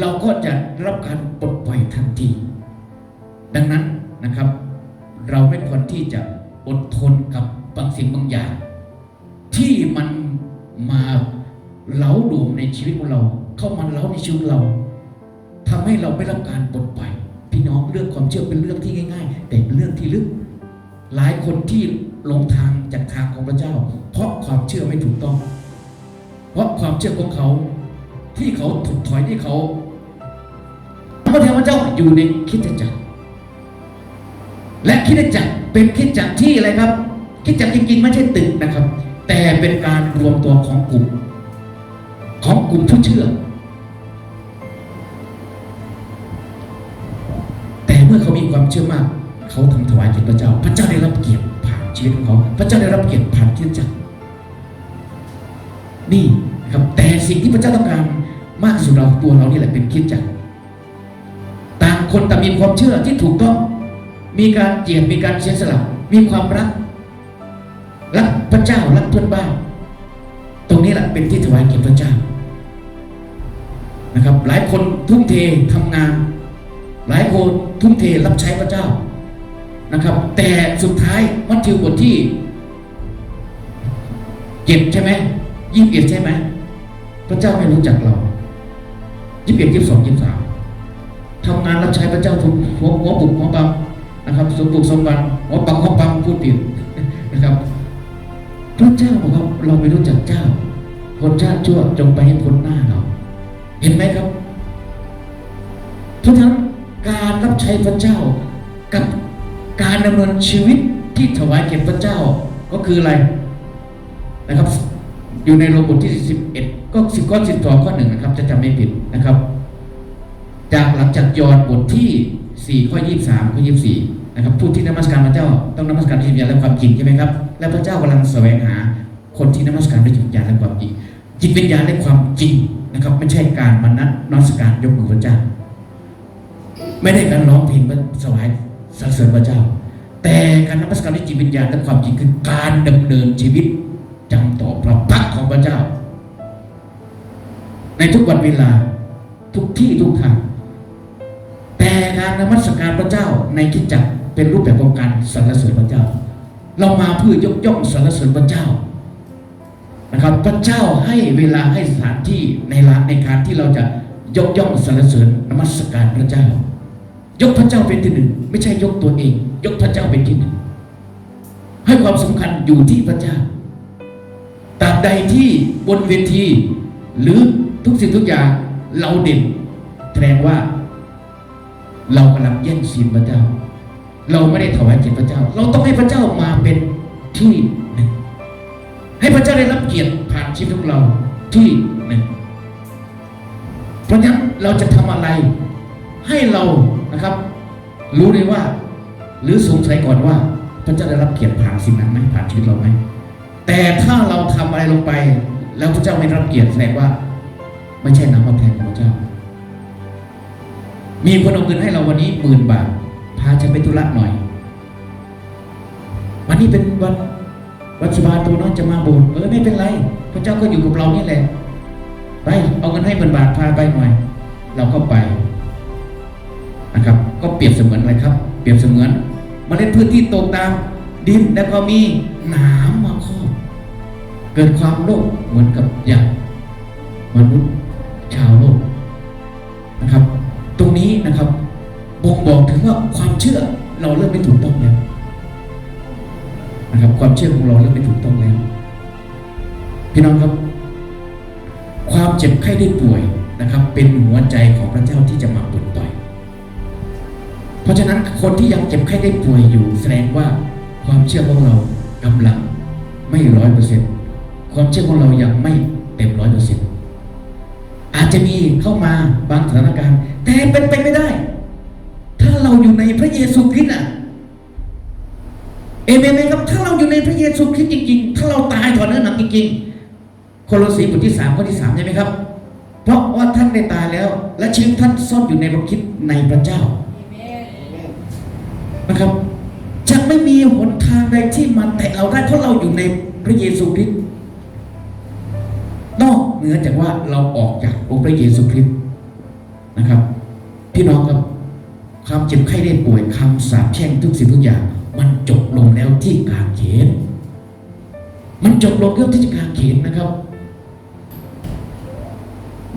เราก็จะรับการปลดปล่อยทันที ดังนั้นนะครับ เราไม่ควรที่จะอดทนกับบางสิ่งบางอย่าง ที่มันมาเล้าดูมในชีวิตของเรา เข้ามาเล้าในชีวิตเราทำให้เราไม่รับการปลดปล่อยพี่น้องเรื่องความเชื่อเป็นเรื่องที่ง่าย ๆ แต่เป็นเรื่องที่ลึก หลายคนที่หลงทางจากทางของพระเจ้า เพราะความเชื่อไม่ถูกต้อง เพราะความเชื่อของเขาที่เขาถูกถอยที่เขา พระเทวเจ้าอยู่ในคิดจักร และคิดจักรเป็นคิดจักรที่อะไรครับ คิดจักรจริงๆไม่ใช่ตึกนะครับ แต่เป็นการรวมตัวของกลุ่ม ของกลุ่มผู้เชื่อ แต่เมื่อเขามีความเชื่อมากเขาทำถวายแก่พระเจ้า พระเจ้าได้รับเกียรติผ่านชีวิตของเขา พระเจ้าได้รับเกียรติผ่านคิดจักรนี่ครับแต่สิ่งที่พระเจ้าต้องการมากสุดเราตัวเรานี่แหละเป็นคิดจักร ต่างคนต่างมีความเชื่อที่ถูกต้อง มีการเจียดมีการเสียสละมีความรัก รักพระเจ้ารักเพื่อนบ้าน ตรงนี้แหละเป็นที่ถวายเกียรติพระเจ้านะครับ หลายคนทุ่มเททำงาน หลายคนทุ่มเทรับใช้พระเจ้านะครับ แต่สุดท้ายมัทธิวบทที่เจ็ดใช่ไหมยี่สิบเอ็ดใช่ไหมพระเจ้าไม่รู้จักเรายี่สิบเอ็ดยี่สิบสองยี่สิบสาม ทำงานรับใช้พระเจ้าทุกหัวหัวปุกหัวบังนะครับสมบุกสมบันหัวปังหัวปังพูดผิดนะครับพระเจ้าบอกว่าเราไม่รู้จักเจ้า คนชาติชั่วจงไปให้พ้นหน้าเรา เห็นไหมครับ เพราะฉะนั้นการรับใช้พระเจ้ากับการดำเนินชีวิตที่ถวายแก่พระเจ้าก็คืออะไรนะครับ อยู่ในโรบทที่ 11 ก็10ข้อ12ข้อหนึ่งนะครับจะจำไม่ผิดนะครับ จากหลังจากยอนบทที่ 4 ข้อ 23 ข้อ 24 นะครับผู้ที่นมัสการพระเจ้าต้องนมัสการด้วยจิตวิญญาณและความจริงใช่ไหมครับ และพระเจ้ากำลังแสวงหาคนที่นมัสการด้วยจิตวิญญาณและความจริง จิตวิญญาณและความจริงนะครับไม่ใช่การมานัดนมัสการยกมือพระเจ้า ไม่ได้การร้องเพลงสวายสรรเสริญพระเจ้า แต่การนมัสการด้วยจิตวิญญาณและความจริงคือการดำเนินชีวิตจำต่อพระพักของพระเจ้า ในทุกวันเวลาทุกที่ทุกทาง การนมัสการพระเจ้าในคิดจักเป็นรูปแบบของการสรรเสริญพระเจ้า เรามาเพื่อยกย่องสรรเสริญพระเจ้านะครับพระเจ้าให้เวลาให้สถานที่ในลาในการที่เราจะยกย่องสรรเสริญนมัสการพระเจ้า ยกพระเจ้าเป็นที่หนึ่ง ไม่ใช่ยกตัวเอง ยกพระเจ้าเป็นที่หนึ่งให้ความสำคัญอยู่ที่พระเจ้าตราบใดที่บนเวที หรือทุกสิ่งทุกอย่างเราเด่นแสดงว่า เรากำลังแย่งซีนพระเจ้า เราไม่ได้ถวายเกียรติพระเจ้า เราต้องให้พระเจ้ามาเป็นที่หนึ่งให้พระเจ้าได้รับเกียรติผ่านชีวิตของเราที่หนึ่งเพราะฉะนั้นเราจะทำอะไรให้เรานะครับ รู้เลยว่า หรือสงสัยก่อนว่าพระเจ้าได้รับเกียรติผ่านสิ่งนั้นไหมผ่านชีวิตเราไหมแต่ถ้าเราทำอะไรลงไป แล้วพระเจ้าไม่รับเกียรติแสดงว่า ไม่ใช่น้ำพระทัยของพระเจ้า มีคนเอาเงินให้เราวันนี้หมื่นบาท พาฉันไปธุระหน่อย วันนี้เป็นวันวันสบาตัวน้องจะมาโบสถ์เออไม่เป็นไร พระเจ้าก็อยู่กับเรานี่แหละ ไปเอาเงินให้หมื่นบาทพาไปหน่อย เราก็ไปนะครับ ก็เปรียบเสมือนอะไรครับ เปรียบเสมือนเมล็ดพืชที่ตกตามดินแล้วก็มีหนามมาครอบเกิดความโลภเหมือนกับอย่างมนุษย์ชาวโลกนะครับ รงนี้นะครับบ่งบอกถึงว่าความเชื่อเราเริ่มไม่ถูกต้องแล้วนะครับ ความเชื่อของเราเริ่มไม่ถูกต้องแล้ว พี่น้องครับ ความเจ็บไข้ได้ป่วยนะครับ เป็นหัวใจของพระเจ้าที่จะมาปลดปล่อย เพราะฉะนั้นคนที่ยังเจ็บไข้ได้ป่วยอยู่ แสดงว่าความเชื่อของเรากำลังไม่ร้อยเปอร์เซ็นต์ความเชื่อของเรายังไม่เต็มร้อยเปอร์เซ็นต์ อาจจะมีเข้ามาบางสถานการณ์ แต่เป็นไปไม่ได้ ถ้าเราอยู่ในพระเยซูคริสต์อะเอเมนไหมครับ ถ้าเราอยู่ในพระเยซูคริสต์จริงๆ ถ้าเราตายถอดเนื้อหนังจริงๆโคโลสีบทที่สามข้อที่สามใช่ไหมครับ เพราะว่าท่านได้ตายแล้ว และชีวิตท่านซ่อนอยู่ในพระคิดในพระเจ้านะครับจะไม่มีหนทางใดที่มันแตะเราได้เพราะเราอยู่ในพระเยซูคริสต์นอก เหนือจากว่าเราออกจากองค์พระเยซูคริสต์นะครับ พี่น้องครับความเจ็บไข้ได้ป่วยคำสาปแช่งทุกสิ่งทุกอย่าง มันจบลงแล้วที่กางเขน มันจบลงแล้วที่กางเขนนะครับ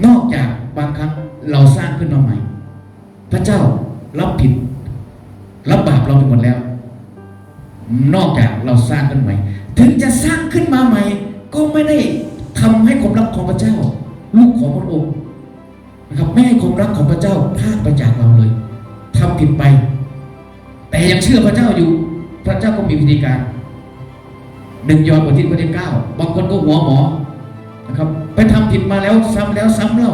นอกจากบางครั้งเราสร้างขึ้นมาใหม่ พระเจ้ารับผิด รับบาปเราไปหมดแล้ว นอกจากเราสร้างขึ้นใหม่ ถึงจะสร้างขึ้นมาใหม่ ก็ไม่ได้ ทำให้ความรักของพระเจ้า ลูกของพระองค์นะครับไม่ให้ความรักของพระเจ้าพรากไปจากเราเลยทำผิดไป แต่ยังเชื่อพระเจ้าอยู่ พระเจ้าก็มีวิธีการหนึ่งยอห์นบทที่ข้อที่เก้าบางคนก็หัวหมอนะครับ ไปทำผิดมาแล้วซ้ำแล้วซ้ำเล่า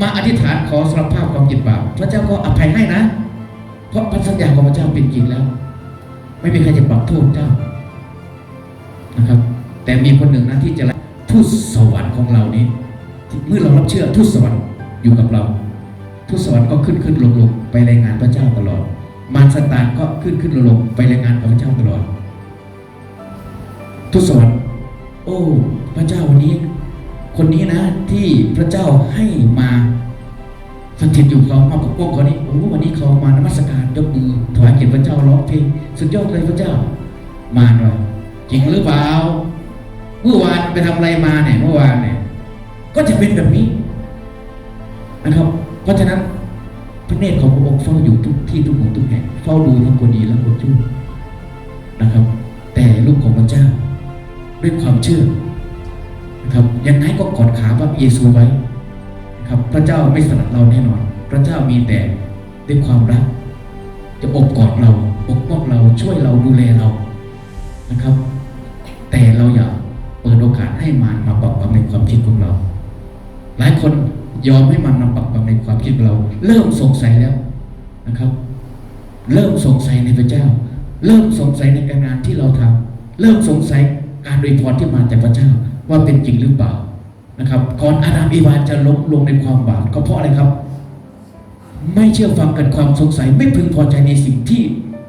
มาอธิษฐานขอสารภาพความผิดบาปพระเจ้าก็อภัยให้นะ เพราะพันสัญญาของพระเจ้าเป็นจริงแล้ว ไม่มีใครจะปรับโทษเจ้านะครับ แต่มีคนหนึ่งนะที่จะ ทูตสวรรค์ของเรานี้ เมื่อเรารับเชื่อทูตสวรรค์อยู่กับเรา ทูตสวรรค์ก็ขึ้นขึ้นลงลงไปรายงานพระเจ้าตลอด มารซาตานก็ขึ้นขึ้นลงลงไปรายงานพระเจ้าตลอด ทูตสวรรค์โอ้พระเจ้าวันนี้ คนนี้นะที่พระเจ้าให้มาสถิตอยู่เขามากป้องเขานี่โอ้วันนี้เขามานมัสการยกมือถวายเกียรติพระเจ้าร้องเพลงสุดยอดเลยพระเจ้า มาหน่อยจริงหรือเปล่า เมื่อวานไปทำอะไรมาเนี่ยเมื่อวานเนี่ย ก็จะเป็นแบบนี้นะครับ เพราะฉะนั้นพระเนตรของพระองค์เฝ้าอยู่ทุกที่ทุกหนทุกแห่งเฝ้าดูทั้งคนดีและคนชั่วนะครับ แต่ลูกของพระเจ้า ด้วยความเชื่อนะครับยังไงก็กอดขาพระเยซูไว้นะครับพระเจ้าไม่สลัดเราแน่นอน พระเจ้ามีแต่ด้วยความรัก จะอบกอดเราปกป้องเราช่วยเราดูแลเรานะครับ แต่เราอย่า เปิดโอกาสให้มารมาปรับปรำในความคิดของเรา หลายคนยอมให้มันมาปรับปรำในความคิดของเรา เริ่มสงสัยแล้วนะครับ เริ่มสงสัยในพระเจ้า เริ่มสงสัยในการงานที่เราทำเริ่มสงสัยการอวยพรที่มาจากพระเจ้าว่าเป็นจริงหรือเปล่านะครับก่อนอาดัมอีวาจะล้มลงในความบาปก็เพราะอะไรครับ ไม่เชื่อฟังกันความสงสัยไม่พึงพอใจในสิ่งที่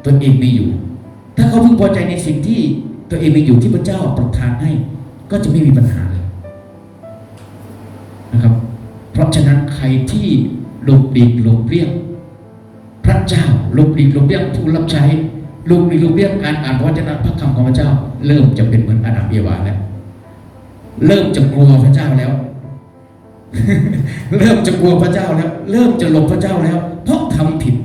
ตนเองมีอยู่ ถ้าเขาพึงพอใจในสิ่งที่ตัวเองมีอยู่ที่พระเจ้าประทานให้ ก็จะไม่มีปัญหาเลยนะครับ เพราะฉะนั้นใครที่หลบหลีกหลบเลี่ยง พระเจ้าหลบหลีกหลบเลี่ยงผู้รับใช้หลบหลีกหลบเลี่ยงการอ่านพระวจนะพระคำของพระเจ้า เริ่มจะเป็นเหมือนอาดัมเอวาแล้วเริ่มจะกลัวพระเจ้าแล้ว เริ่มจะกลัวพระเจ้าแล้ว เริ่มจะหลบพระเจ้าแล้ว เพราะทำผิด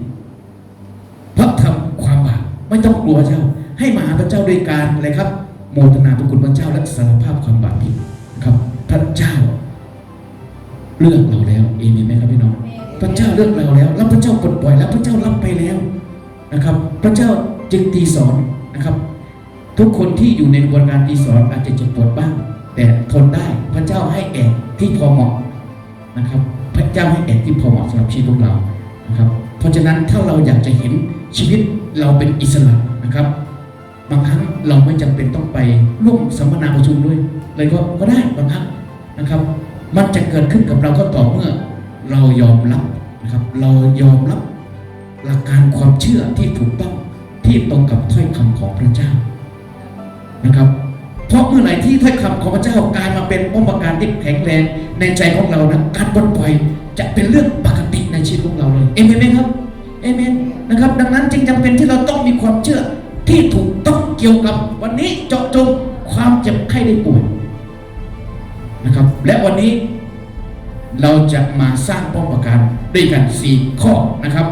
เพราะทำความบาปไม่ต้องกลัวเจ้า ให้มาหาพระเจ้าด้วยการอะไรครับ โมทนาพระคุณพระเจ้าและสารภาพความบาปผิดครับพระเจ้า เลือกเราแล้วเอเมนไหมครับพี่น้องพระเจ้าเลือกเราแล้ว แล้วพระเจ้าปลดปล่อยแล้วพระเจ้ารับไปแล้วนะครับ พระเจ้าจึงตีสอนนะครับ ทุกคนที่อยู่ในกระบวนการตีสอนอาจจะเจ็บปวดบ้าง แต่ทนได้พระเจ้าให้แอกที่พอเหมาะนะครับ พระเจ้าให้แอกที่พอเหมาะสำหรับชีวิตของเรานะครับ เพราะฉะนั้นถ้าเราอยากจะเห็นชีวิตเราเป็นอิสระนะครับ บางครั้งเราไม่จำเป็นต้องไปร่วมสัมมนาประชุมด้วยเลยก็ก็ได้บางครั้งนะครับ มันจะเกิดขึ้นกับเราก็ต่อเมื่อ เรายอมรับนะครับ เรายอมรับหลักการความเชื่อที่ถูกต้องที่ตรงกับถ้อยคำของพระเจ้านะครับ เพราะเมื่อไหร่ที่ถ้อยคำของพระเจ้ากลายมาเป็นองค์ประการที่แข็งแรงในใจของเรานะการปลดปล่อยจะเป็นเรื่องปกติในชีวิตของเราเลยเอเมนไหมครับเอเมนนะครับ ดังนั้นจึงจำเป็นที่เราต้องมีความเชื่อ เกี่ยวกับวันนี้เจาะจงความเจ็บไข้ได้ป่วยนะครับ และวันนี้เราจะมาสร้างป้อมปราการด้วยกัน 4 ข้อนะครับ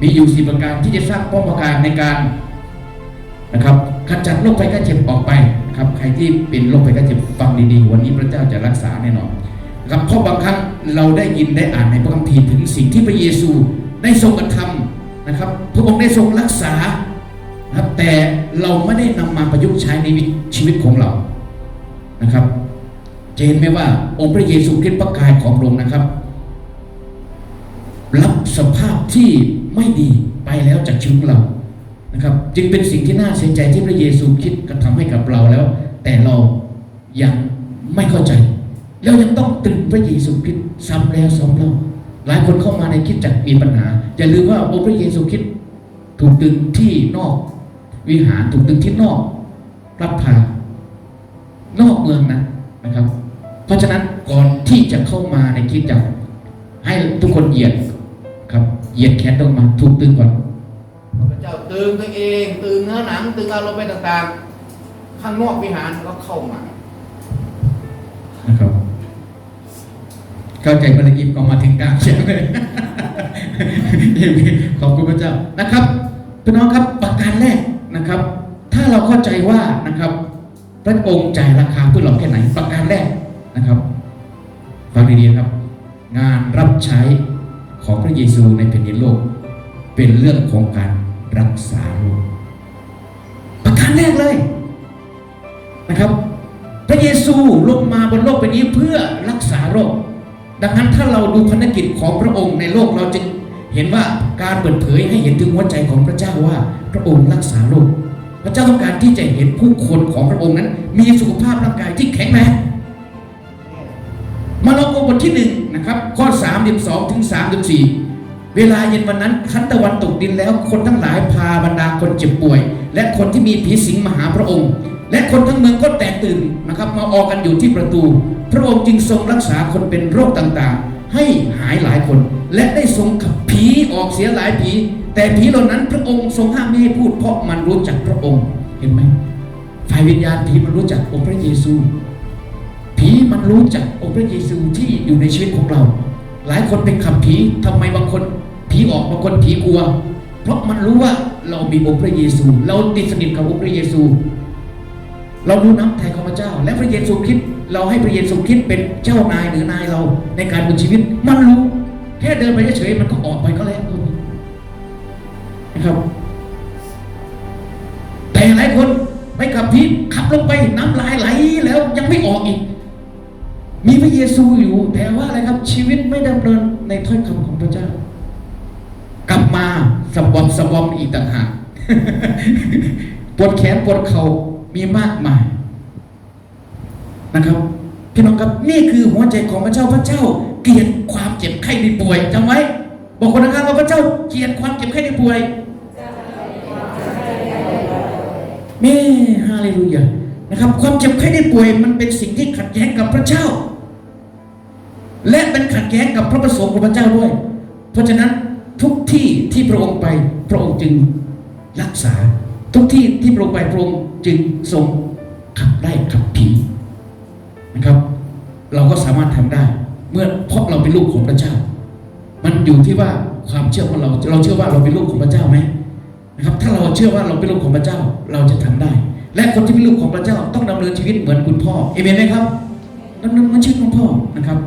มีอยู่ 4 ประการที่จะสร้างป้อมปราการในการนะครับขจัดโรคภัยไข้เจ็บออกไปนะครับใครที่เป็นโรคภัยไข้เจ็บฟังดีๆ วันนี้พระเจ้าจะรักษาแน่นอนนะครับเพราะบางครั้งเราได้ยินได้อ่านในพระคัมภีร์ถึงสิ่งที่พระเยซูได้ทรงกระทำนะครับพระองค์ได้ทรงรักษา ครับแต่เราไม่ได้นำมาประยุกต์ใช้ในชีวิตของเรานะครับจะเห็นไหมว่าองค์พระเยซูคริสต์พระกายของพระองค์นะครับ รับสภาพที่ไม่ดีไปแล้วจากชีวิตของเรานะครับ จึงเป็นสิ่งที่น่าเสียใจที่พระเยซูคริสต์กระทำให้กับเราแล้ว แต่เรายังไม่เข้าใจ แล้วยังต้องตรึงพระเยซูคริสต์ซ้ำแล้วซ้ำเล่าหลายคนเข้ามาในคิดจักมีปัญหาอย่าลืมว่าองค์พระเยซูคริสต์ถูกตึงที่นอก วิหารถูกตึงที่นอก รับพานอกเมืองนะนะครับ เพราะฉะนั้นก่อนที่จะเข้ามาในคริดจักรให้ทุกคนเหยียดครับเหยียดแขนลงมาถูกตึงก่อนพระเจ้าตึงตัวเอง ตึงเนื้อหนัง ตึงอารมณ์ไปต่างๆ ข้างนอกวิหารก็เข้ามานะครับเข้าใจภารกิจก็มาถึงกลางเชียงเลยขอบคุณพระเจ้านะครับพี่น้องครับประการแรก นะครับ ถ้าเราเข้าใจว่านะครับ พระองค์จ่ายราคาเพื่อเราแค่ไหนประการแรกนะครับฟังดีๆครับ งานรับใช้ของพระเยซูในแผ่นดินโลก เป็นเรื่องของการรักษาโรคประการแรกเลยนะครับ พระเยซูลงมาบนโลกใบนี้เพื่อรักษาโรคดังนั้นถ้าเราดูภารกิจของพระองค์ในโลกเราจึงเห็นว่า การเปิดเผยให้เห็นถึงหัวใจของพระเจ้าว่าพระองค์รักษาโรคพระเจ้าต้องการที่จะเห็นผู้คนของพระองค์นั้น มีสุขภาพร่างกายที่แข็งแรงมาระโกบทที่หนึ่งนะครับข้อ32ถึง34 เวลาเย็นวันนั้นคันตะวันตกดินแล้วคนทั้งหลายพาบรรดาคนเจ็บป่วย และคนที่มีผีสิงมาหาพระองค์ และคนทั้งเมืองก็แตกตื่นนะครับมาออกกันอยู่ที่ประตู พระองค์จึงทรงรักษาคนเป็นโรคต่างๆ ให้หายหลายคน และได้ทรงขับผีออกเสียหลายผี แต่ผีเหล่านั้นพระองค์ทรงห้ามไม่ให้พูด เพราะมันรู้จักพระองค์เห็นไหมฝ่ายวิญญาณผีมันรู้จักองค์พระเยซู ผีมันรู้จักองค์พระเยซูที่อยู่ในชีวิตของเรา หลายคนเป็นขับผีทำไมบางคนผีออกบางคนผีกลัว เพราะมันรู้ว่าเรามีองค์พระเยซู เราติดสนิทกับองค์พระเยซู เรารู้น้ำไทยของพระเจ้า และพระเยซูคริสต์เราให้พระเยซูคริสต์เป็นเจ้านายหนือนายเราในการดำเนินชีวิต มันรู้ แค่เดินไปเฉยๆมันก็ออกไปก็แล้วนะครับ แต่หลายคนไปขับผีขับลงไปน้ำลายไหลแล้วยังไม่ออกอีก มีพระเยซูอยู่ แต่ว่าอะไรครับ ชีวิตไม่ดำเนินในถ้อยคำของพระเจ้า กลับมาสบอมสบอมอีกต่างหากปวดแขนปวดเข่ามีมากมายนะครับพี่น้องครับนี่คือหัวใจของพระเจ้าพระเจ้า เกลียดความเจ็บไข้ได้ป่วยจำไว้บอกคนนะครับว่าพระเจ้าเกลียดความเจ็บไข้ได้ป่วยเม่ฮาเลลูยานะครับ ความเจ็บไข้ได้ป่วยมันเป็นสิ่งที่ขัดแย้งกับพระเจ้า และเป็นขัดแย้งกับพระประสงค์ของพระเจ้าด้วย เพราะฉะนั้นทุกที่ที่พระองค์ไปพระองค์จึงรักษา ทุกที่ที่พระองค์ไปพระองค์จึงทรงขับได้ขับผีนะครับ เราก็สามารถทำได้ มื่อเพราะเราเป็นลูกของพระเจ้า มันอยู่ที่ว่าความเชื่อของเราเราเชื่อว่าเราเป็นลูกของพระเจ้าไหมนะครับ ถ้าเราเชื่อว่าเราเป็นลูกของพระเจ้าเราจะทำได้ และคนที่เป็นลูกของพระเจ้าต้องดำเนินชีวิตเหมือนคุณพ่อเอเมนไหมครับดำเนินเหมือนชีวิตของพ่อนะครับ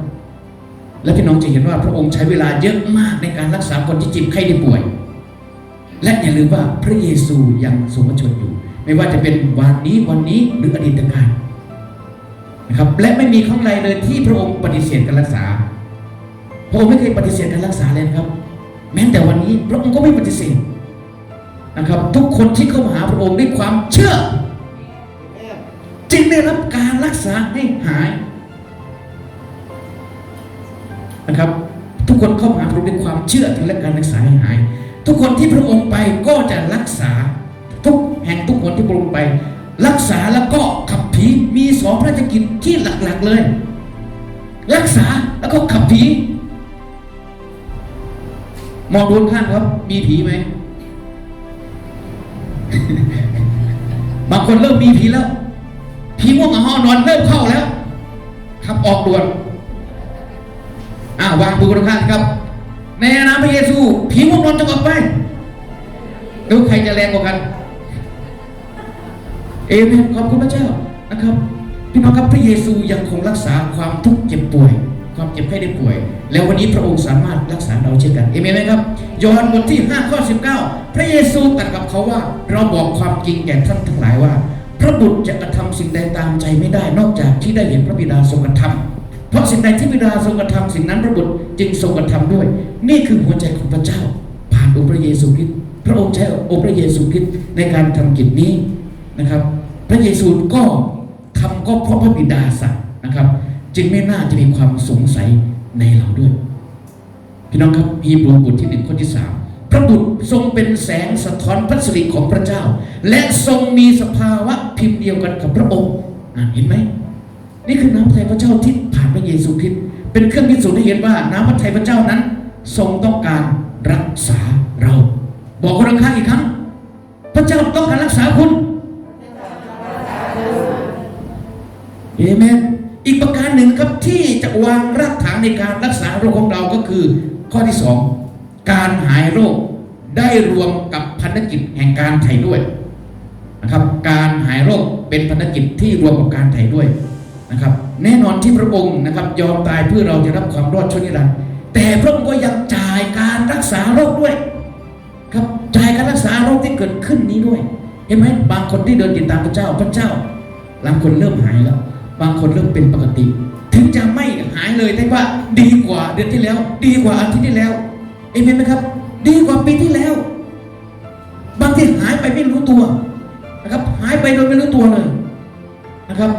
และพี่น้องจะเห็นว่าพระองค์ใช้เวลาเยอะมากในการรักษาคนที่เจ็บไข้ได้ป่วย และอย่าลืมว่าพระเยซูยังทรงพระชนอยู่ ไม่ว่าจะเป็นวันนี้วันนี้หรืออดีตการ นะครับ และไม่มีครั้งใดเลยที่พระองค์ปฏิเสธการรักษา พระองค์ไม่เคยปฏิเสธการรักษาเลยนะครับ แม้แต่วันนี้พระองค์ก็ไม่ปฏิเสธนะครับ ทุกคนที่เข้ามาหาพระองค์ด้วยความเชื่อจึงได้รับการรักษาให้หายนะครับ ทุกคนเข้ามาพระองค์ด้วยความเชื่อถึงและการรักษาให้หาย ทุกคนที่พระองค์ไปก็จะรักษา ทุกแห่งทุกคนที่พระองค์ไป รักษาแล้วก็ขับ ผีมีสองพระราชกิจที่หลักๆเลย รักษาแล้วก็ขับผี มองดูข้างครับ มีผีไหมบางคนเริ่มมีผีแล้ว ผีม่วงห้อนอนเริ่มเข้าแล้วขับออกด่วนอ้าววางมือบนข้างครับ ในนามพระเยซู ผีม่วงนอนจงออกไปดูใครจะแรงกว่ากันเอเมนขอบคุณพระเจ้า นะครับพี่น้องครับพระเยซูยังคงรักษาความทุกข์เจ็บป่วย ความเจ็บไข้ได้ป่วย แล้ววันนี้พระองค์สามารถรักษาเราเช่นกันเอเมนไหมครับยอห์นบทที่5ข้อ19 พระเยซูตรัสกับเขาว่า เราบอกความจริงแก่ท่านทั้งหลายว่า พระบุตรจะกระทำสิ่งใดตามใจไม่ได้ นอกจากที่ได้เห็นพระบิดาทรงกระทำเพราะสิ่งใดที่บิดาทรงกระทำสิ่งนั้นพระบุตรจึงทรงกระทำด้วย นี่คือหัวใจของพระเจ้า ผ่านองค์พระเยซูคริสต์พระองค์ใช้องค์พระเยซูคริสต์ในการทำกิจนี้นะครับ พระเยซูก็ ทำก็เพราะพระบิดาสั่งนะครับ จึงไม่น่าจะมีความสงสัยในเราด้วย พี่น้องครับฮีบรูบทที่หนึ่งข้อที่สามพระบุตรทรงเป็นแสงสะท้อนพระสิริของพระเจ้า และทรงมีสภาวะพิมพ์เดียวกันกับพระองค์อะเห็นไหมนี่คือน้ำพระทัยพระเจ้าที่ผ่านพระเยซูคริสต์เป็นเครื่องพิสูจน์ให้เห็นว่าน้ำพระทัยพระเจ้านั้น ทรงต้องการรักษาเรา บอกคนข้างอีกครั้ง พระเจ้าต้องการรักษาคุณ เอเมนอีกประการหนึ่งครับที่จะวางรากฐานในการรักษาโรคของเราก็คือ ข้อที่สองการหายโรคได้รวมกับพันธกิจแห่งการไถ่ด้วยนะครับ การหายโรคเป็นพันธกิจที่รวมกับการไถ่ด้วยนะครับ แน่นอนที่พระองค์นะครับ ยอมตายเพื่อเราจะรับความรอดชั่วนิรันดร์แต่พระองค์ก็ยังจ่ายการรักษาโรคด้วย ครับจ่ายการรักษาโรคที่เกิดขึ้นนี้ด้วย เห็นไหมบางคนที่เดินติดตามพระเจ้าพระเจ้าบางคนเริ่มหายแล้ว บางคนเริ่มเป็นปกติ ถึงจะไม่หายเลยแต่ว่าดีกว่าเดือนที่แล้ว ดีกว่าอาทิตย์ที่แล้วเอเมนไหมครับ ดีกว่าปีที่แล้ว บางทีหายไปไม่รู้ตัวนะครับ หายไปโดยไม่รู้ตัวเลยนะครับ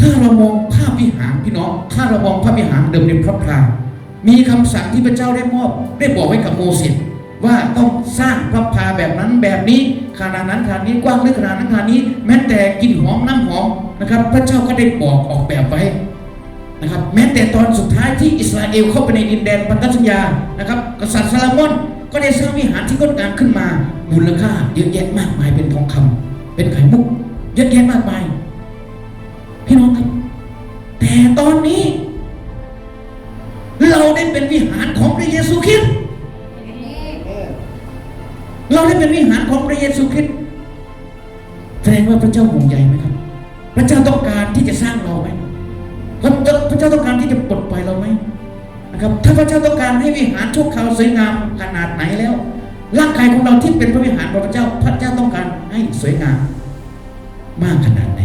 ถ้าเรามองภาพวิหารพี่น้อง ถ้าเรามองภาพวิหารเดิมในพระพรามีคำสั่งที่พระเจ้าได้มอบ ได้บอกไว้กับโมเสสว่าต้องสร้างพระพราแบบนั้นแบบนี้ขนาดนั้นขนาดนี้กว้างลึกขนาดนั้นขนาดนี้ แม้แต่กินหอมน้ำหอมนะครับ พระเจ้าก็ได้บอกออกแบบไว้นะครับ แม้แต่ตอนสุดท้ายที่อิสราเอลเข้าไปในดินแดนพันธสัญญานะครับ กษัตริย์ซาลามอนก็ได้สร้างวิหารที่งดงามขึ้นมามูลค่าเยอะแยะมากมายเป็นทองคำเป็นไข่มุก เยอะแยะมากมาย พี่น้องครับ แต่ตอนนี้ เราได้เป็นวิหารของพระเยซูคริสต์เราได้เป็นวิหารของพระเยซูคริสต์แสดงว่าพระเจ้าห่วงใยไหมครับ พระเจ้าต้องการที่จะสร้างเราไหมพระเจ้าพระเจ้าต้องการที่จะปลดปล่อยเราไหมนะครับ ถ้าพระเจ้าต้องการให้วิหารชั่วคราวสวยงามขนาดไหนแล้ว ร่างกายของเราที่เป็นพระวิหารของพระเจ้า พระเจ้าต้องการให้สวยงามมากขนาดไหน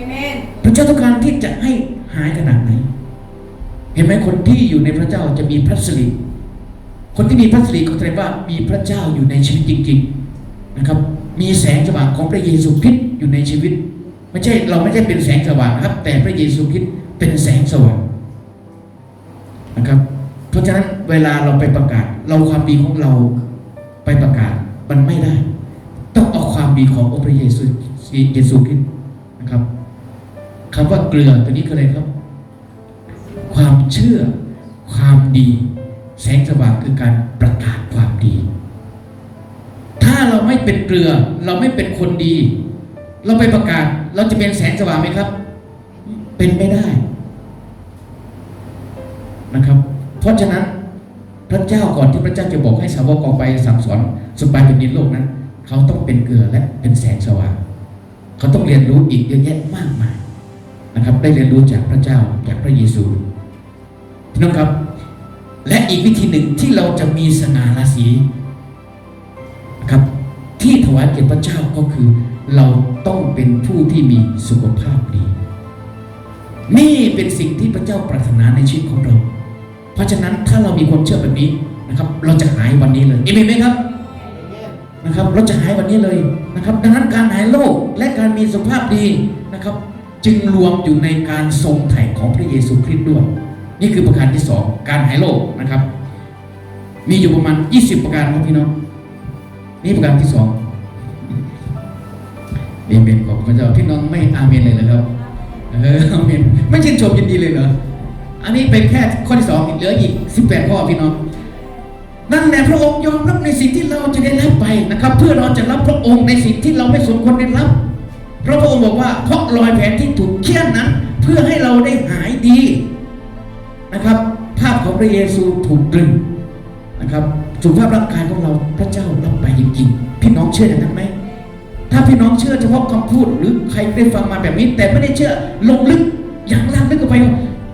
Amen. พระเจ้าต้องการที่จะให้หายขนาดไหน เห็นไหมคนที่อยู่ในพระเจ้าจะมีพระสิริคนที่มีพระสิริก็แสดงว่ามีพระเจ้าอยู่ในชีวิตจริง ๆ นะครับ มีแสงสว่างของพระเยซูคริสต์อยู่ในชีวิต ไม่ใช่เราไม่ใช่เป็นแสงสว่างนะครับ แต่พระเยซูคริสต์เป็นแสงสว่างนะครับ เพราะฉะนั้นเวลาเราไปประกาศ เราความดีของเราไปประกาศมันไม่ได้ ต้องเอาความดีขององค์พระเยซูเยซูคริสต์นะครับคำว่าเกลือตัวนี้คืออะไรครับ ความเชื่อความดี แสงสว่างคือการประกาศความดีาเราไม่เป็นเกลือ เราไม่เป็นคนดี เราไปประกาศ เราจะเป็นแสงสว่างไหมครับ เป็นไม่ได้นะครับ เพราะฉะนั้นพระเจ้าก่อนที่พระเจ้าจะบอกให้สาวกออกไปสั่งสอนสุดปลายเป็นดินโลกนั้น เขาต้องเป็นเกลือและเป็นแสงสว่าง เขาต้องเรียนรู้อีกเยอะแยะมากมายนะครับ ได้เรียนรู้จากพระเจ้าจากพระเยซูพี่น้องครับ และอีกวิธีหนึ่งที่เราจะมีสง่าราศี ที่ถวายเกียรติพระเจ้าก็คือ เราต้องเป็นผู้ที่มีสุขภาพดี นี่เป็นสิ่งที่พระเจ้าปรารถนาในชีวิตของเรา เพราะฉะนั้นถ้าเรามีความเชื่อแบบนี้นะครับ เราจะหายวันนี้เลยเอเมนไหมครับนะครับ เราจะหายวันนี้เลยนะครับ ดังนั้นการหายโรคและการมีสุขภาพดีนะครับ จึงรวมอยู่ในการทรงไถ่ของพระเยซูคริสต์ด้วย นี่คือประการที่สองการหายโรคนะครับ มีอยู่ประมาณ 20 ประการครับพี่น้อง นี่ประการที่สองเอเมนของพระเจ้าพี่น้องไม่อาเมนเลยเหรอครับเอออาเมนไม่ชื่นชมยินดีเลยเหรออันนี้เป็นแค่ข้อที่สองเหลืออีก18ข้อพี่น้องนั่นแหละพระองค์ยอมรับในสิ่งที่เราจะได้รับไปนะครับ เพื่อเราจะรับพระองค์ในสิ่งที่เราไม่สมควรได้รับเพราะพระองค์บอกว่าเพราะรอยแผลที่ถูกเคี่ยนนั้น เพื่อให้เราได้หายดีนะครับ ภาพของพระเยซูถูกตรึงนะครับ สุขภาพร่างกายของเราพระเจ้ารับไปจริงๆ พี่น้องเชื่ออย่างนั้นไหม ถ้าพี่น้องเชื่อเฉพาะคำพูดหรือใครได้ฟังมาแบบนี้ แต่ไม่ได้เชื่อลงลึกอย่างล่างลึกไป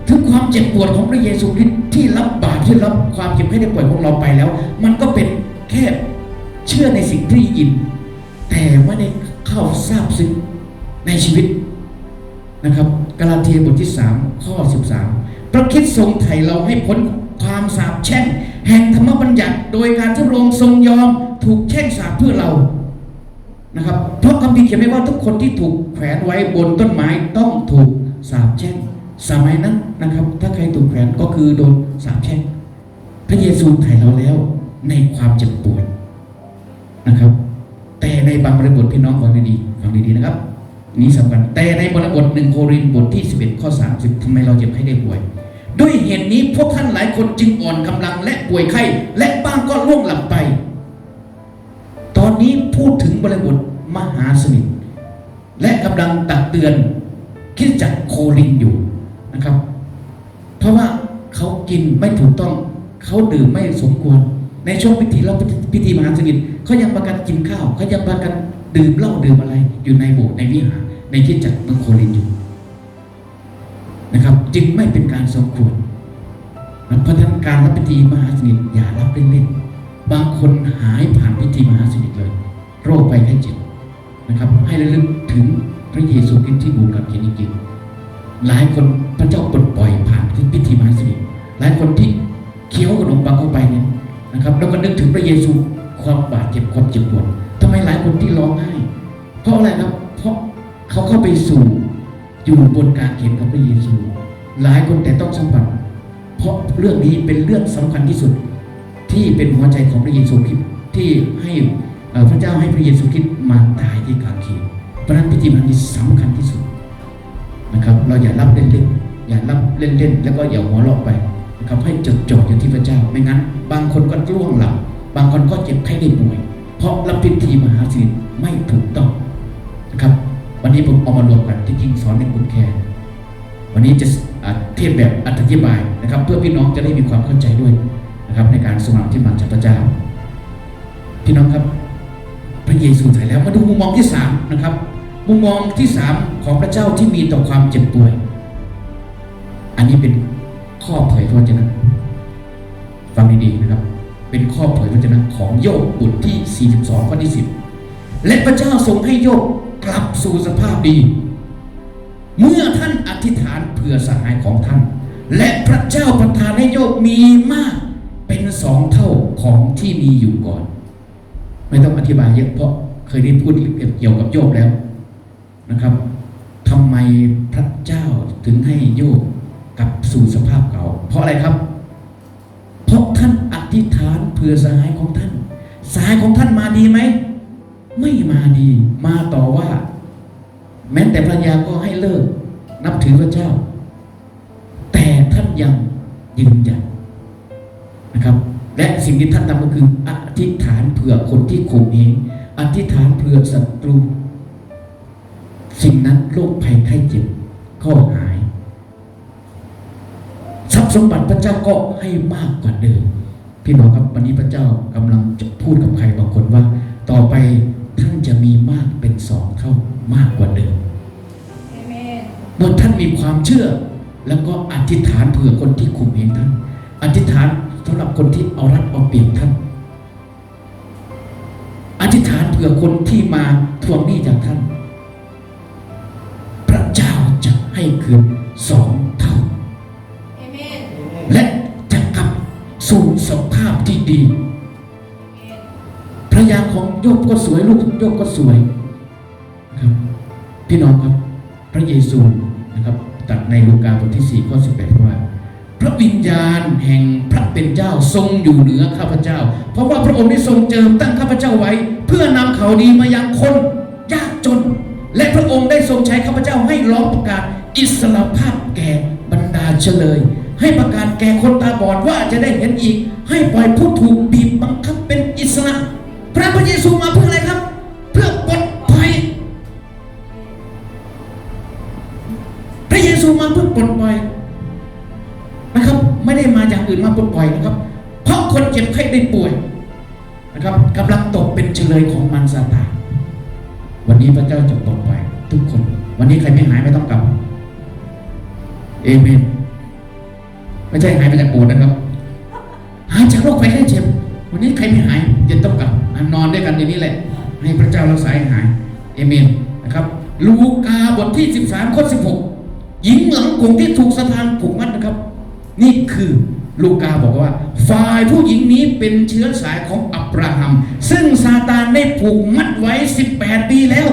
ถึงความเจ็บปวดของพระเยซูคริสต์ที่รับบาปที่รับความเจ็บให้ได้ป่วยของเราไปแล้ว มันก็เป็นแค่เชื่อในสิ่งที่ยิน แต่ไม่ได้เข้าทราบซึ้งในชีวิตนะครับกาลาเทียบทที่ 3 ข้อ 13 พระคิดทรงไถ่เราให้พ้นความสาปแช่ง แห่งธรรมบัญญัติโดยการที่พระองค์ทรงยอมถูกแช่งสาปเพื่อเรานะครับเพราะคำพีเขียนไว้ว่าทุกคนที่ถูกแขวนไว้บนต้นไม้ต้องถูกสาปแช่งสมัยนั้นนะครับ ถ้าใครถูกแขวนก็คือโดนสาปแช่งพระเยซูไถ่เราแล้วในความเจ็บปวดนะครับ แต่ในบางบริบทพี่น้องฟังดีๆฟังดีๆนะครับ นี้สำคัญแต่ในบทบทหนึ่งโครินบทที่ 11 ข้อ 30ทำไมเราเจ็บไข้ได้ป่วย ด้วยเหตุนี้พวกท่านหลายคนจึงอ่อนกำลังและป่วยไข้ และบ้างก็ล่วงหลับไป ตอนนี้พูดถึงบริบทมหาสนิทและกำลังตักเตือนคิดจักรโครินอยู่นะครับ เพราะว่าเขากินไม่ถูกต้องเขาดื่มไม่สมควร ในช่วงพิธีเราพิธีมหาสนิทเขายังประกันกินข้าวเขายังประกันดื่มเหล้าดื่มอะไรอยู่ในโบสถ์ในวิหารในคิดจักรเมืองโครินอยู่ นะครับ จึงไม่เป็นการสมควรเพราะฉะนั้นการรับพิธีมหาสนิทอย่ารับเล่นๆบางคนหายผ่านพิธีมหาสนิทเลย โรคไปแค่เจ็บนะครับ ให้ระลึกถึงพระเยซูคริสต์ที่บูกับเขียนจริงหลายคนพระเจ้าปลดปล่อยผ่านที่พิธีมหาสนิทหลายคนที่เคี้ยวขนมปังเข้าไปเนี่ยนะครับ แล้วก็นึกถึงพระเยซูความบาดเจ็บความเจ็บปวดทำไมหลายคนที่ร้องไห้เพราะอะไรครับ เพราะเขาเข้าไปสู่ อยู่บนการเขียนกับพระเยซู หลายคนแต่ต้องสัมผัสเพราะเรื่องนี้เป็นเรื่องสำคัญที่สุดที่เป็นหัวใจของพระเยซูคริสต์ที่ให้พระเจ้าให้พระเยซูคริสต์มาตายที่กางเขนเพราะนั้นพิธีมันนี้สำคัญที่สุดนะครับ เราอย่ารับเล่นๆอย่ารับเล่นๆแล้วก็อย่าหัวเราะไปนะครับให้จดจ่ออยู่ที่พระเจ้า ไม่งั้น บางคนก็ร่วงหลับบางคนก็เจ็บไข้ได้ป่วย เพราะรับพิธีมหาศีลไม่ถูกต้องนะครับ วันนี้ผมเอามารวมกันที่จริงสอนในบุญแคร์วันนี้จะอ่าเทแบบอธิบายนะครับ เพื่อพี่น้องจะได้มีความเข้าใจด้วยนะครับ ในการสมัครที่มาจากพระเจ้า พี่น้องครับ พระเยซูถ่ายแล้วมาดูมุมมองที่สามนะครับ มุมมองที่สามของพระเจ้าที่มีต่อความเจ็บป่วย อันนี้เป็นข้อเผยพระวจนะฟังดีๆนะครับ เป็นข้อเผยพระวจนะของโยบบทที่ 42 ข้อที่ 10 และพระเจ้าทรงให้โยบ กลับสู่สภาพดี เมื่อท่านอธิษฐานเผื่อสหายของท่าน และพระเจ้าประทานให้โยบมีมากเป็นสองเท่าของที่มีอยู่ก่อน ไม่ต้องอธิบายเยอะเพราะเคยได้พูดเกี่ยวกับโยบแล้วนะครับทำไมพระเจ้าถึงให้โยบกลับสู่สภาพเก่า เพราะอะไรครับ เพราะท่านอธิษฐานเผื่อสหายของท่านสหายของท่านมาดีไหมไม่มาดี มาต่อว่า แม้แต่ภรรยาก็ให้เลิก นับถือพระเจ้า แต่ท่านยังยืนยัดนะครับ และสิ่งที่ท่านทำก็คืออธิษฐานเผื่อคนที่ข่มเหงอธิษฐานเผื่อศัตรู สิ่งนั้นโรคภัยไข้เจ็บก็หายทรัพย์สมบัติพระเจ้าก็ให้มากกว่าเดิมพี่น้องครับวันนี้พระเจ้ากำลังจะพูดกับใครบางคนว่า ต่อไปท่านจะมีมากเป็นสองเท่ามากกว่าเดิมเอเมนเมื่อท่านมีความเชื่อ แล้วก็อธิษฐานเผื่อคนที่ข่มเหงท่าน อธิษฐานสำหรับคนที่เอารัดเอาเปรียบท่าน อธิษฐานเผื่อคนที่มาทวงหนี้จากท่าน พระเจ้าจะให้คืนสองเท่าเอเมนและจะกลับสู่สภาพที่ดีเอเมนภรร ยาของโยบก็สวยลูกโยบก็สวยครับพี่น้องครับพระเยซูนะครับตัดในลูกาบทที่4ข้อ18ว่า พระวิญญาณแห่งพระเป็นเจ้าทรงอยู่เหนือข้าพเจ้า เพราะว่าพระองค์ได้ทรงเจิมตั้งข้าพเจ้าไว้ เพื่อนำข่าวดีมายังคนยากจน และพระองค์ได้ทรงใช้ข้าพเจ้าให้ร้องประกาศอิสรภาพแก่บรรดาเฉลย ให้ประกาศแก่คนตาบอดว่าจะได้เห็นอีก ให้ปล่อยผู้ถูกบีบบังคับเป็นอิสระ พระเยซูมาเพื่ออะไรครับ เพื่อปลดปล่อยพระเยซูมาเพื่อปลดปล่อยนะครับ ไม่ได้มาจากอื่นมาปลดปล่อยนะครับ เพราะคนเจ็บไข้ได้ป่วยนะครับกำลังตกเป็นเฉลยของมันซาตานวันนี้พระเจ้าจะปลดปล่อยทุกคน วันนี้ใครไม่หายไม่ต้องกลับเอเมนไม่ใช่หายไปจากโบสถ์นะครับ หายจากโรคภัยไข้เจ็บ วันนี้ใครไม่หายจะต้องกลับ อะนอนด้วยกันอย่างนี้แหละ ให้พระเจ้ารักษาให้หายเอเมนนะครับลูกาบทที่ 13ข้อ16 หญิงหลังกงที่ถูกสถานผูกมัดนะครับ นี่คือลูกาบอกว่า ฝ่ายผู้หญิงนี้เป็นเชื้อสายของอับราฮัม ซึ่งซาตานได้ผูกมัดไว้ 18 ปีแล้ว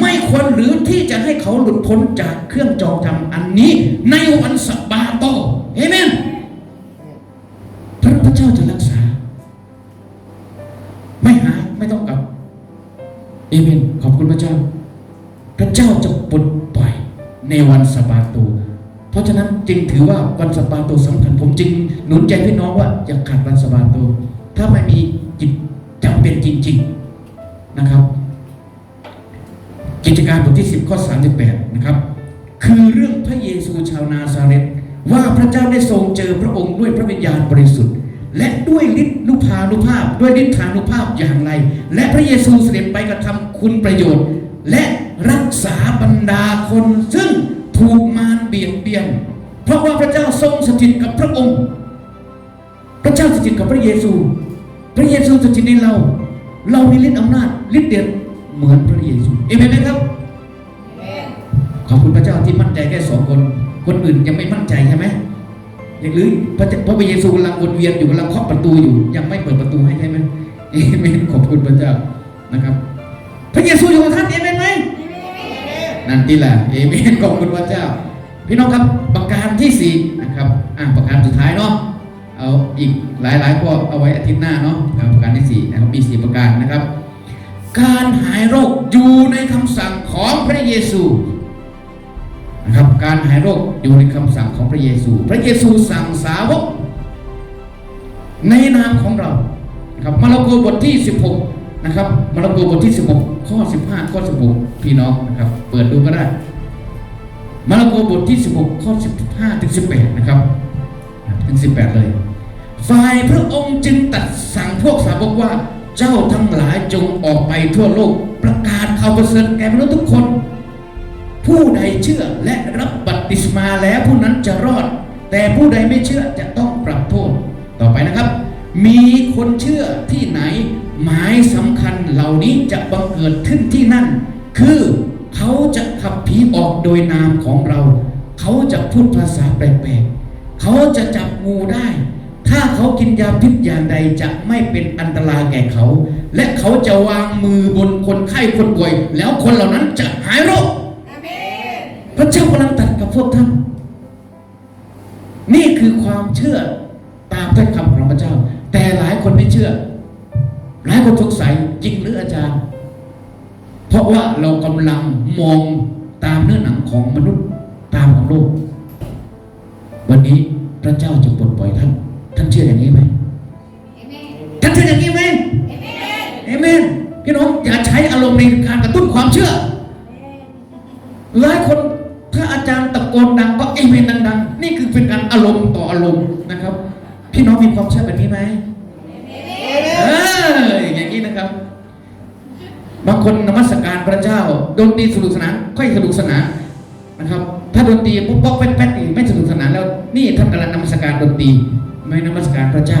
ไม่ควรหรือที่จะให้เขาหลุดพ้นจากเครื่องจองจำอันนี้ ในวันสัปบาโตเอเมน พระเจ้าพระเจ้าจะวันสะบาโต เพราะฉะนั้นจึงถือว่าวันสะบาโตสำคัญ ผมจึงหนุนใจพี่น้องว่าอย่าขาดวันสะบาโต ถ้าไม่มีจิตจำเป็นจริง ๆนะครับ กิจการบทที่ 10ข้อ38นะครับ คือเรื่องพระเยซูชาวนาซาเรตว่าพระเจ้าได้ทรงเจอพระองค์ด้วยพระวิญญาณบริสุทธิ์ และด้วยฤทธานุภานุภาพ ด้วยฤทธานุภาพอย่างไร และพระเยซูเสด็จไปกระทำคุณประโยชน์ และรักษาบรรดาคนซึ่งถูกมารเบียดเบียน เพราะว่าพระเจ้าทรงสถิตกับพระองค์ พระเจ้าสถิตกับพระเยซู พระเยซูสถิตในเรา เรามีฤทธิ์อำนาจฤทธิ์เดชเหมือนพระเยซูเอเมนไหมครับเอเมนขอบคุณพระเจ้าที่มั่นใจแค่สองคน คนอื่นยังไม่มั่นใจใช่ไหมย่างหรือพระเจ้าพระเยซูกำลังวนเวียนอยู่กำลังเคาะประตูอยู่ ยังไม่เปิดประตูให้ใช่ไหมเอเมนขอบคุณพระเจ้านะครับ พระเยซูอยู่กับท่านเอเมนไหมเอเมนนั่นที่แหละเอเมนขอบคุณพระเจ้า พี่น้องครับประการที่สี่นะครับอ่าประการสุดท้ายเนาะเอาอีกหลายหลายๆข้อเอาไว้อาทิตย์หน้าเนาะเอาประการที่สี่นะครับมีสี่ประการนะครับ การหายโรคอยู่ในคำสั่งของพระเยซูนะครับการหายโรคอยู่ในคำสั่งของพระเยซู พระเยซูสั่งสาวกในนามของเรานะครับมาระโกบทที่ 16 นะครับมาระโกบทที่ 16 ข้อ 15 ข้อ 16 พี่น้องนะครับ เปิดดูก็ได้มาระโกบทที่ 16 ข้อ 15 ถึง 18 นะครับ ถึง 18 เลย ฝ่ายพระองค์จึงตัดสั่งพวกสาวกว่า เจ้าทั้งหลายจงออกไปทั่วโลก ประกาศข่าวประเสริฐแก่มนุษย์ทุกคน ผู้ใดเชื่อและรับบัพติศมาแล้วผู้นั้นจะรอด แต่ผู้ใดไม่เชื่อจะต้องปรับโทษ ต่อไปนะครับ มีคนเชื่อที่ไหน หมายสำคัญเหล่านี้จะบังเกิดขึ้นที่นั่น คือเขาจะขับผีออกโดยนามของเรา เขาจะพูดภาษาแปลกๆ เขาจะจับงูได้ ถ้าเขากินยาพิษอย่างใดจะไม่เป็นอันตรายแก่เขา และเขาจะวางมือบนคนไข้คนป่วย แล้วคนเหล่านั้นจะหายโรคอาเมนพระเจ้ากำลังตรัดกับพวกท่าน นี่คือความเชื่อตามถ้อยคำของพระเจ้า แต่หลายคนไม่เชื่อ หลายคนสงสัยจริงหรืออาจารย์ เพราะว่าเรากำลังมองตามเนื้อหนังของมนุษย์ตามของโลก วันนี้พระเจ้าจะปลดปล่อยท่าน ท่านเชื่ออย่างนี้ไหมเอเมนท่านเชื่ออย่างนี้ไหมเอเมนเอเมนพี่น้องอย่าใช้อารมณ์ในการกระตุ้นความเชื่อหลายคนถ้าอาจารย์ตะโกนดังก็เอเมนดังๆนี่คือเป็นการอารมณ์ต่ออารมณ์นะครับ พี่น้องมีความเชื่อแบบนี้ไหมเอ อย่างนี้นะครับ บางคนนมัสการพระเจ้าดนตรีสนุกสนานค่อยสนุกสนานนะครับ ถ้าดนตรีปุ๊บป๊อกแป๊ดแป๊ดไม่สนุกสนานแล้ว นี่ท่านกำลังนมัสการดนตรีไม่นมัสการพระเจ้า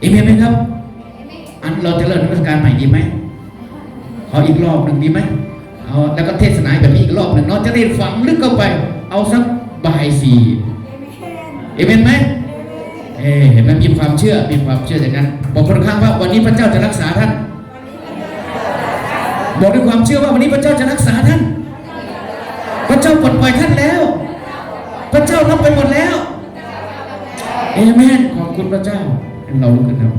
เอเมนไหมครับ อันเราจะเริ่มนมัสการใหม่ดีไหมขออีกรอบหนึ่งดีไหมเอาแล้วก็เทศนาแบบนี้อีกรอบหนึ่งเนาะจะได้ฝังลึกเข้าไป เอาสักบ่ายสี่เอเมนไหม เอะเห็นไหมมีความเชื่อมีความเชื่ออย่างนั้น บอกคนข้างว่าวันนี้พระเจ้าจะรักษาท่าน บอกด้วยความเชื่อว่าวันนี้พระเจ้าจะรักษาท่าน พระเจ้าปลดปล่อยท่านแล้ว พระเจ้ารับไปหมดแล้วเอเมนขอบคุณพระเจ้าเราลุกขึ้นนะ